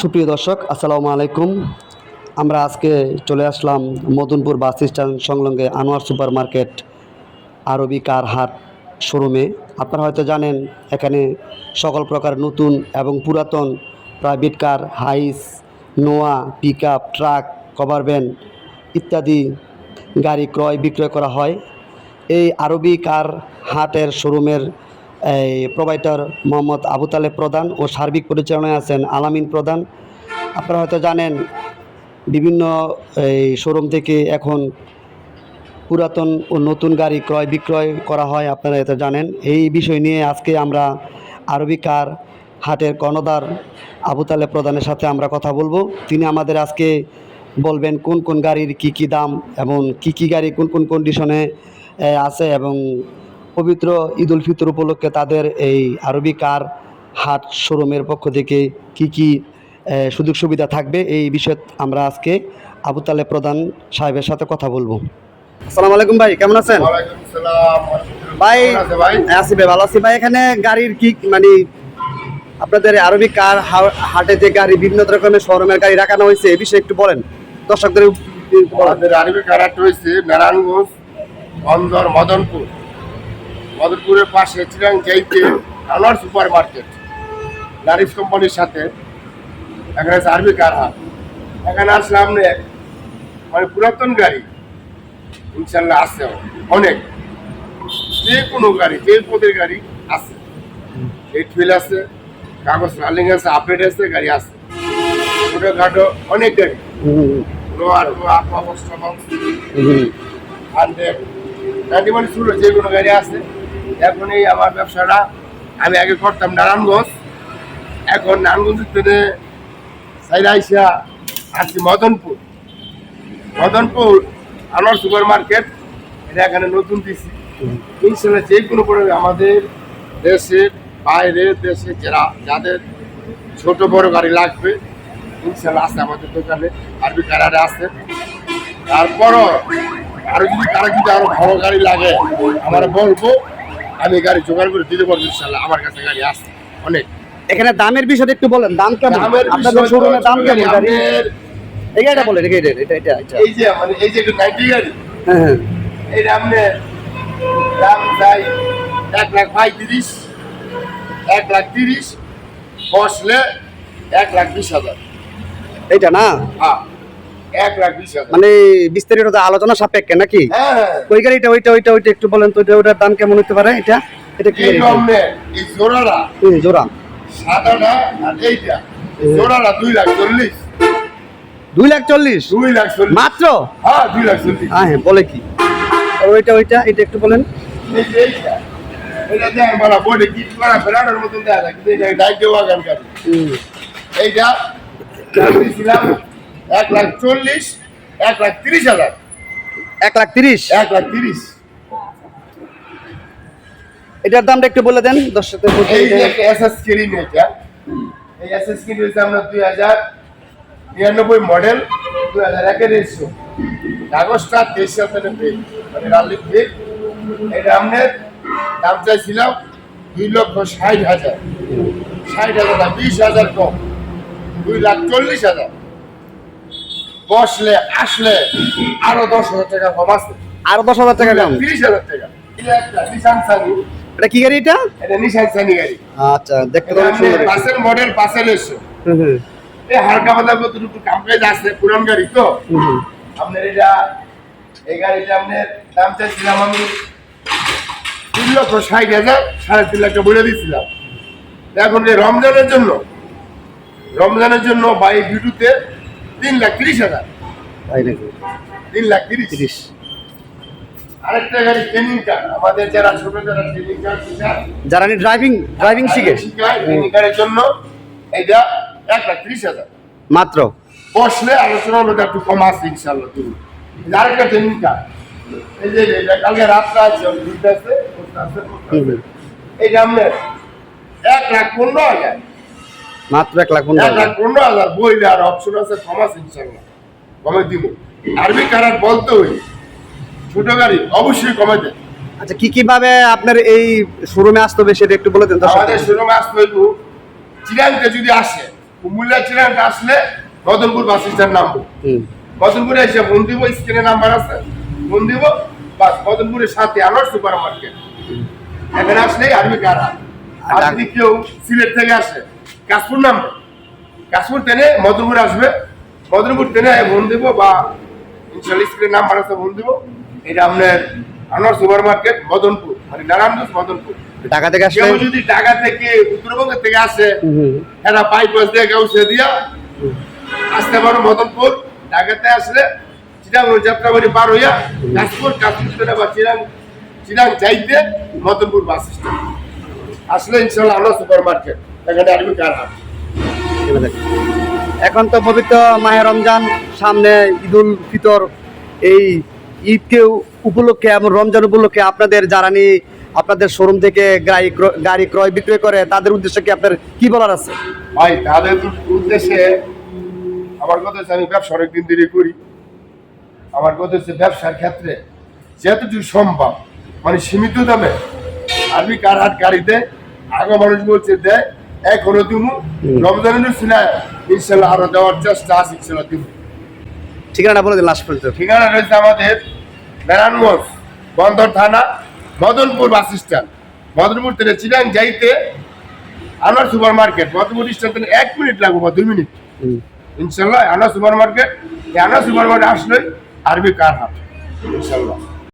সুপ্রিয় দর্শক, আসসালামু আলাইকুম। আমরা আজকে চলে আসলাম মদনপুর বাস স্ট্যান্ড সংলগ্নে আনোয়ার সুপার মার্কেট আরবি কার হাট শোরুমে। আপনারা হয়তো জানেন, এখানে সকল প্রকার নতুন এবং পুরাতন private car, Hiace, Noah pick truck, cover van ইত্যাদি গাড়ি ক্রয় বিক্রয় করা হয়। এই আরবি কার হাটের শোরুমের এই প্রোভাইডার মোহাম্মদ আবু তালেব প্রধান ও সার্বিক পরিচালনায় আছেন আলামিন প্রধান। আপনারা হয়তো জানেন, বিভিন্ন এই শোরুম থেকে এখন পুরাতন ও নতুন গাড়ি ক্রয় বিক্রয় করা হয়, আপনারা এটা জানেন। এই বিষয় নিয়ে আজকে আমরা আরবি কার হাটের কর্ণধার আবু তালেব প্রধানের সাথে আমরা কথা বলব। তিনি আমাদের আজকে বলবেন কোন কোন গাড়ির কি কি দাম এবং কি কি গাড়ি কোন কোন কন্ডিশনে আছে এবং পবিত্র ঈদ উল ফিতর উপলক্ষে তাদের এই আরবি কার হাট শোরুমের পক্ষ থেকে কি কি সুযোগ সুবিধা থাকবে এই বিষয়ে আমরা আজকে আবু তালেব প্রধান সাহেবের সাথে কথা বলব। আসসালামু আলাইকুম ভাই কেমন আছেন? ভাই আছি ভাই? ভালো আছি। ভাই এখানে গাড়ির কি মানে আপনাদের আরবি কার হাটে যে গাড়ি বিভিন্ন রকমের শোরুমের গাড়ি রাখানো হয়েছে এই বিষয়ে একটু বলেন। দর্শকদের আরবি কারাট হয়েছে নারায়ণগঞ্জ বন্দর মদনপুর। মদনপুরের পাশে চিরাং যাইতে আনোয়ার সুপার মার্কেট নারিস কোম্পানির সাথে এখানে আছে আরবি কার এখানে আসলে আপনি মানে পুরাতন গাড়ি ইনশাল্লাহ আছে অনেক। যে কোনো গাড়ি যে পদের গাড়ি আছে। এই টুয়েল আছে কাগজ রানিং আছে আপডেট আছে গাড়ি আছে। ছোটোখাটো অনেক গাড়ি। হুম, লোহার লোহা অবস্থা হান্ড্রেড নাইনটি মানে শুরু যে কোনো গাড়ি আছে। এখন এই আমার ব্যবসাটা, আমি আগে করতাম নারায়ণগঞ্জ, এখন নারায়ণগঞ্জের থেকে সাইড আইসা আসছি মদনপুর। মদনপুর, আনোয়ার সুপার মার্কেট এটা এখানে নতুন দিছি। ইনশাল্লাহ যে কোনো করে আমাদের দেশের বাইরে দেশে যারা, যাদের ছোট বড় গাড়ি লাগবে, ইনশাল্লাহ আছে আমাদের দোকানে, আরবি কারারে আছে। তারপরও আরও যদি কারও যদি আরও ভালো গাড়ি লাগে, আমার বলব আমি গাড়ি জোগাড় করে দিতে পারব ইনশাল্লাহ আমার কাছে গাড়ি আছে অনেক। এখানে দামের বিষয়টা একটু বলেন দাম কেমন? দামের আপনাদের শোরুমের দাম কেমন গাড়ি, গাড়ি এই গাড়িটা বলেন এটা এটা এটা এটা। এই যে মানে এই যে একটু নাইনটি গাড়ি হ্যাঁ হ্যাঁ। এটা আপনি দাম চাই এক লাখ পঁয়ত্রিশ এক লাখ তিরিশ বসলে এক লাখ বিশ হাজার। এইটা না? হ্যাঁ এক লাখ বিশ হাজার মানে বিস্তারিত আলোচনা সাপেক্ষে নাকি? হ্যাঁ হ্যাঁ। ওই গাড়িটা ওইটা ওইটা ওইটা একটু বলেন তো ওইটা ওইটার দাম কেমন হতে পারে? এটা এটা কি এই জোড়া। সাদাটা আর এইটা। এই দুই লাখ চল্লিশ। দুই লাখ চল্লিশ? দুই লাখ চল্লিশ। মাত্র? হ্যাঁ দুই লাখ চল্লিশ। হ্যাঁ হ্যাঁ বলে কি? আর ওইটা ওইটা এটা একটু বলেন। এটা দেখেন বলা বডি কিট করা ফেরানোর মতন দেওয়া যায় কিন্তু এটা ডাইকে ওয়াগান গাড়ি। হুম। এইটা এক লাখ চল্লিশ এক লাখ তিরিশ হাজার। এক লাখ তিরিশ? এক লাখ তিরিশ। এটার দামটা একটু বলে দেন দর্শকদের। এই যে একটা এসএস স্ক্রিন এটা এই এসএস স্ক্রিন হচ্ছে আমরা দুই হাজার নিরানব্বই মডেল দুই হাজার একের রেজিস্ট্রেশন কাগজটা তেইশ হাজার পেয়ে মানে রাল্লিক পেয়ে। এটা আমাদের দাম চাইছিলাম দুই লক্ষ ষাট হাজার। ষাট হাজার না বিশ হাজার কম দুই লাখ চল্লিশ হাজার। বসলে আসলে আরও দশ হাজার টাকা কম আছে। আরও দশ হাজার টাকা দাম? তিরিশ হাজার টাকা। এটা কি গাড়ি এটা? এটা নিশান সানি গাড়ি। আচ্ছা দেখতে অনেক সুন্দর। মডেল এসো এই হালকা পাতলা কত একটু কাম কাজ আছে পুরান গাড়ি তো। আপনার এটা এই গাড়িটা আপনার দাম চাইছিলাম আমি তিন লক্ষ ষাট হাজার সাড়ে তিন লাখ বলে দিয়েছিলাম এখন রমজানের জন্য রমজানের জন্য বা এই ভিডিওতে তিন লাখ তিরিশ হাজার। তাই নাকি? তিন লাখ তিরিশ। তিরিশ। আরেকটা গাড়ি ট্রেনিং কার আমাদের যারা ছোট যারা ট্রেনিং কার যারা ড্রাইভিং ড্রাইভিং শিখে। ট্রেনিং কারের জন্য এটা এক লাখ তিরিশ হাজার। মাত্র? বসলে আলোচনা হলো একটু কম আছে ইনশাল্লাহ তুমি আরেকটা ট্রেনিং কার এই যে এটা কালকে রাত্রে আছে। এইটা আপনার এক লাখ পনেরো হাজার। মাত্র এক লাখ পনেরো হাজার। পনেরো হাজার বইলে আর অপশন আছে আছে ইনশাল্লাহ কমে দিব। আরবি কারার বলতে হই ছোট গাড়ি অবশ্যই কমে দেয়। আচ্ছা কি কীভাবে আপনার এই শোরুমে আসতে হবে সেটা একটু বলে দেন। আমাদের শোরুমে আসতে হইব চিরাংতে যদি আসে কুমিল্লা চিরাঙ্গা আসলে মদনপুর বাস স্ট্যান্ড নামবো। এসে ফোন দিব স্ক্রিনে নাম্বার আছে ফোন দিব বাস মদনপুরের সাথে আনোয়ার সুপার মার্কেট এখানে আসলেই আর্মি কারা। আর যদি কেউ সিলেট থেকে আসে কাশপুর নামবে কাশপুর ট্রেনে মদনপুর আসবে। মদনপুর ট্রেনে ফোন দিব বা ইনশাল্লাহ স্ক্রিনে নাম্বার আছে ফোন দিব। এটা আপনার আনোয়ার সুপার মার্কেট মদনপুর। মানে নারায়ণগঞ্জ মদনপুর। ঢাকা থেকে আসলে কেউ যদি ঢাকা থেকে উত্তরবঙ্গ থেকে আসে এরা বাইপাস দিয়ে গাউসে দিয়া আসতে পারো মদনপুর। ঢাকাতে আসলে চিরাং যাত্রাবাড়ি পার হইয়া কাশপুর কাশপুর থেকে বা চিরাং চিরাং যাইতে মদনপুর বাস স্ট্যান্ড। আসলে ইনশাল্লাহ আলো সুপার মার্কেট। এখানে কার তো পবিত্র মাহে রমজান সামনে ঈদুল ফিতর। এই ঈদকে উপলক্ষে এবং রমজান উপলক্ষে আপনাদের যারা নিয়ে আপনাদের শোরুম থেকে গাড়ি ক্রয়- গাড়ি ক্রয় বিক্রয় করে তাদের উদ্দেশ্যে কি আপনার কি বলার আছে? ভাই তাদের উদ্দেশ্যে আমার কথা হচ্ছে আমি ব্যবসা অনেকদিন ধরে করি। আমার কথা হচ্ছে ব্যবসার ক্ষেত্রে যেহেতু সম্ভব মানে সীমিত দামে আমি কার হাট গাড়িতে আগে মানুষ বলছে দেয় এখনও দিমু রমজানের ছিল ইনশাল্লাহ আরও দেওয়ার চেষ্টা আছে ইনশাল্লাহ দিমু। ঠিকানাটা বলে দিন লাস্ট পর্যন্ত। ঠিকানা রয়েছে আমাদের নারায়ণগঞ্জ বন্দর থানা মদনপুর বাস স্ট্যান্ড। মদনপুর থেকে চিরাং যাইতে আনার সুপার মার্কেট মদনপুর স্ট্যান্ড থেকে এক মিনিট লাগবে বা দুই মিনিট। ইনশাল্লাহ আনা সুপার মার্কেট এই আনা সুপার মার্কেট আসলে আরবি কার হাট। ইনশাল্লাহ।